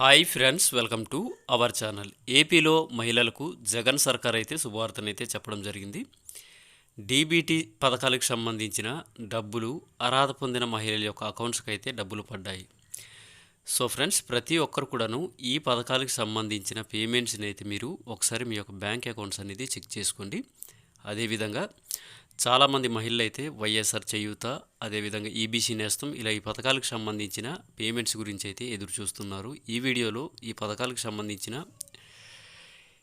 Hi friends welcome to our channel. ఏపీలో మహిళలకు జగన్ సర్కార్ అయితే శుభవార్తనైతే చెప్పడం జరిగింది. డీబీటీ పథకాలకు సంబంధించిన డబ్బులు అర్హత పొందిన మహిళల యొక్క అకౌంట్స్కి అయితే డబ్బులు పడ్డాయి. సో ఫ్రెండ్స్ ప్రతి ఒక్కరు కూడాను ఈ పథకాలకు సంబంధించిన పేమెంట్స్ని అయితే మీరు ఒకసారి మీ యొక్క బ్యాంక్ అకౌంట్స్ అనేది చెక్ చేసుకోండి. అదేవిధంగా చాలామంది మహిళలు అయితే వైఎస్ఆర్ చేయూత అదేవిధంగా ఈబీసీ నేస్తం ఇలా ఈ పథకాలకు సంబంధించిన పేమెంట్స్ గురించి అయితే ఎదురు చూస్తున్నారు ఈ వీడియోలో ఈ పథకాలకు సంబంధించిన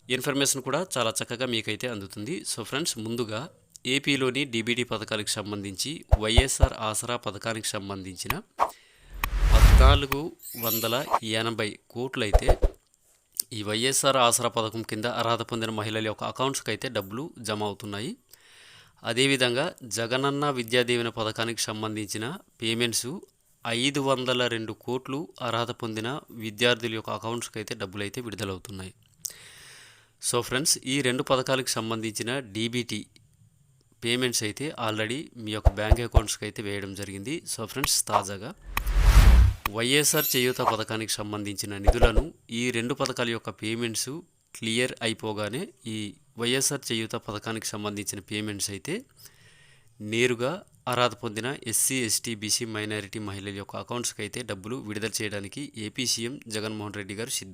ఇన్ఫర్మేషన్ కూడా చాలా చక్కగా మీకైతే అందుతుంది. సో ఫ్రెండ్స్ ముందుగా ఏపీలోని డీబీటీ పథకాలకు సంబంధించి వైఎస్ఆర్ ఆసరా పథకానికి సంబంధించిన పద్నాలుగు వందల ఎనభై కోట్లయితే ఈ వైఎస్ఆర్ ఆసరా పథకం కింద అర్హత పొందిన మహిళల యొక్క అకౌంట్స్కి అయితే డబ్బులు జమ అవుతున్నాయి. అదేవిధంగా జగనన్న విద్యాదీవెన పథకానికి సంబంధించిన పేమెంట్స్ ఐదు వందల రెండు కోట్లు అర్హత పొందిన విద్యార్థుల యొక్క అకౌంట్స్కి అయితే డబ్బులు అయితే విడుదలవుతున్నాయి. సో ఫ్రెండ్స్ ఈ రెండు పథకాలకు సంబంధించిన డీబీటీ పేమెంట్స్ అయితే ఆల్రెడీ మీ యొక్క బ్యాంక్ అకౌంట్స్కి అయితే వేయడం జరిగింది. సో ఫ్రెండ్స్ తాజాగా వైఎస్ఆర్ చేయూత పథకానికి సంబంధించిన నిధులను ఈ రెండు పథకాల యొక్క పేమెంట్స్ క్లియర్ అయిపోగానే ఈ వైఎస్ఆర్ చేయూత పథకానికి సంబంధించిన పేమెంట్స్ అయితే నేరుగా అర్హత పొందిన ఎస్సీ ఎస్టీ బీసీ మైనారిటీ మహిళల యొక్క అకౌంట్స్కి అయితే డబ్బులు విడుదల చేయడానికి ఏపీ సీఎం జగన్మోహన్ రెడ్డి గారు సిద్ధం